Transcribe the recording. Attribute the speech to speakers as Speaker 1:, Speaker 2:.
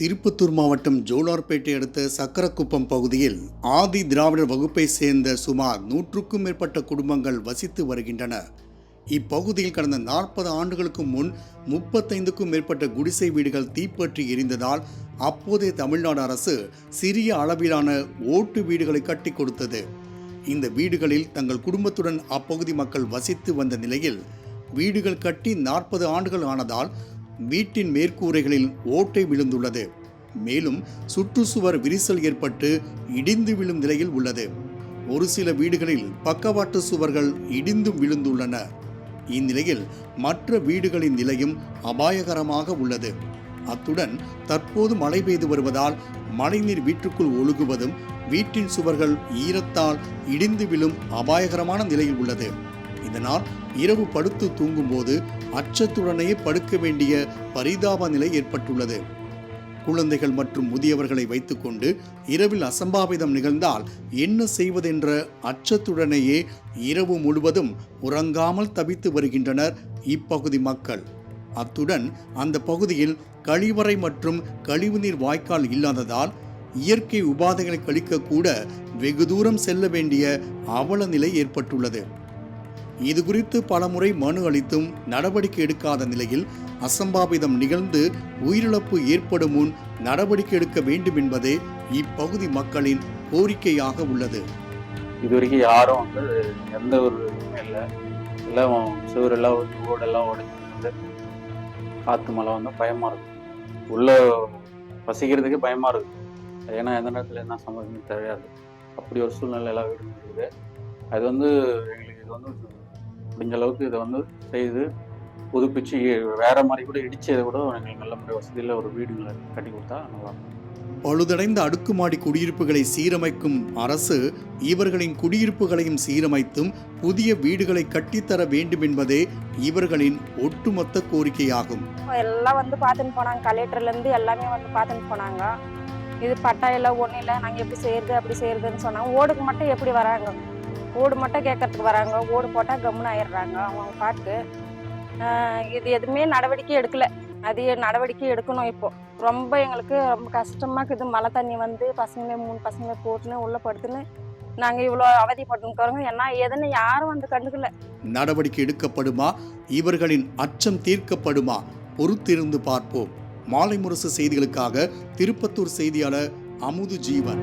Speaker 1: திருப்பத்தூர் மாவட்டம் ஜோலார்பேட்டை அடுத்த சக்கரக்குப்பம் பகுதியில் ஆதி திராவிடர் வகுப்பை சேர்ந்த சுமார் நூற்றுக்கும் மேற்பட்ட குடும்பங்கள் வசித்து வருகின்றன. இப்பகுதியில் கடந்த நாற்பது ஆண்டுகளுக்கு முன் முப்பத்தைந்துக்கும் மேற்பட்ட குடிசை வீடுகள் தீப்பற்றி எரிந்ததால் அப்போதைய தமிழ்நாடு அரசு சிறிய அளவிலான ஓட்டு வீடுகளை கட்டி கொடுத்தது. இந்த வீடுகளில் தங்கள் குடும்பத்துடன் அப்பகுதி மக்கள் வசித்து வந்த நிலையில் வீடுகள் கட்டி நாற்பது ஆண்டுகள் ஆனதால் வீட்டின் மேற்கூரைகளில் ஓட்டை விழுந்துள்ளது. மேலும் சுற்றுச்சுவர் விரிசல் ஏற்பட்டு இடிந்து விழும் நிலையில் உள்ளது. ஒரு சில வீடுகளில் பக்கவாட்டு சுவர்கள் இடிந்தும் விழுந்துள்ளன. இந்நிலையில் மற்ற வீடுகளின் நிலையும் அபாயகரமாக உள்ளது. அத்துடன் தற்போது மழை பெய்து வருவதால் மழைநீர் வீட்டுக்குள் ஒழுகுவதும் வீட்டின் சுவர்கள் ஈரத்தால் இடிந்து விழும் அபாயகரமான நிலையில் உள்ளது. இதனால் இரவு படுத்து தூங்கும்போது அச்சத்துடனேயே படுக்க வேண்டிய பரிதாப நிலை ஏற்பட்டுள்ளது. குழந்தைகள் மற்றும் முதியவர்களை வைத்துக்கொண்டு இரவில் அசம்பாவிதம் நிகழ்ந்தால் என்ன செய்வதென்ற அச்சத்துடனேயே இரவு முழுவதும் உறங்காமல் தவித்து வருகின்றனர் இப்பகுதி மக்கள். அத்துடன் அந்த பகுதியில் கழிவறை மற்றும் கழிவுநீர் வாய்க்கால் இல்லாததால் இயற்கை உபாதைகளை கழிக்க கூட வெகு தூரம் செல்ல வேண்டிய அவல நிலை ஏற்பட்டுள்ளது. இது குறித்து பலமுறை மனு அளித்தும் நடவடிக்கை எடுக்காத நிலையில் அசம்பாவிதம் நிகழ்ந்து உயிரிழப்பு ஏற்படும் முன் நடவடிக்கை எடுக்க வேண்டும் என்பதே இப்பகுதி மக்களின் கோரிக்கையாக உள்ளது.
Speaker 2: இது வரைக்கும் யாரும் வந்து எந்த ஒரு இதுவுமே இல்லை. எல்லாம் சுவரெல்லாம் வந்து ஓடெல்லாம் உடைஞ்சு வந்து காற்று மழை வந்து பயமாக இருக்கும். உள்ள வசிக்கிறதுக்கு பயமாக இருக்கும் ஏன்னா எந்த நேரத்தில் என்ன சம்பவம் தெரியாது. அப்படி ஒரு சூழ்நிலை எல்லாம் வீடு இருக்குது. அது வந்து எங்களுக்கு இது வந்து முடிஞ்ச அளவுக்கு இதை வந்து செய்து புதுப்பிச்சு வேற மாதிரி கூட இடிச்சு இதை கூட எங்களுக்கு நல்ல முறை வசதியில் ஒரு வீடுங்களை கட்டி கொடுத்தா நல்லா.
Speaker 1: பழுதடைந்த அடுக்குமாடி குடியிருப்புகளை சீரமைக்கும் அரசு இவர்களின் குடியிருப்புகளையும் சீரமைத்தும் புதிய வீடுகளை கட்டித்தர வேண்டும் என்பதே இவர்களின் ஒட்டுமொத்த கோரிக்கையாகும்.
Speaker 3: எல்லாம் வந்து பார்த்துன்னு போனாங்க. கலெக்டர்லேருந்து எல்லாமே வந்து பார்த்துன்னு போனாங்க. இது பட்டா இல்லை ஒன்றும் இல்லை. நாங்கள் எப்படி செய்யறது அப்படி செய்யறதுன்னு சொன்னாங்க. ஓடுக்கு மட்டும் எப்படி வராங்க? ஓடு மட்டும் கேட்கறதுக்கு வராங்க. ஓடு போட்டால் கம்முன்னு ஆயிடுறாங்க. அவங்க பாட்டு இது எதுவுமே நடவடிக்கை எடுக்கலை. அது நடவடிக்கை எடுக்கணும் இப்போ. ரொம்ப எங்களுக்கு ரொம்ப கஷ்டமாக இருக்குது. மழை தண்ணி வந்து பசங்களே மூணு பசங்களே போட்டுன்னு உள்ளே படுத்துன்னு நாங்கள் இவ்வளோ அவதிப்பட்டுருக்கோங்க என்ன ஏதுன்னு யாரும் வந்து கண்டுக்கல.
Speaker 1: நடவடிக்கை எடுக்கப்படுமா? இவர்களின் அச்சம் தீர்க்கப்படுமா? பொறுத்திருந்து பார்ப்போம். மாலை முரசு செய்திகளுக்காக திருப்பத்தூர் செய்தியாளர் அமுது ஜீவன்.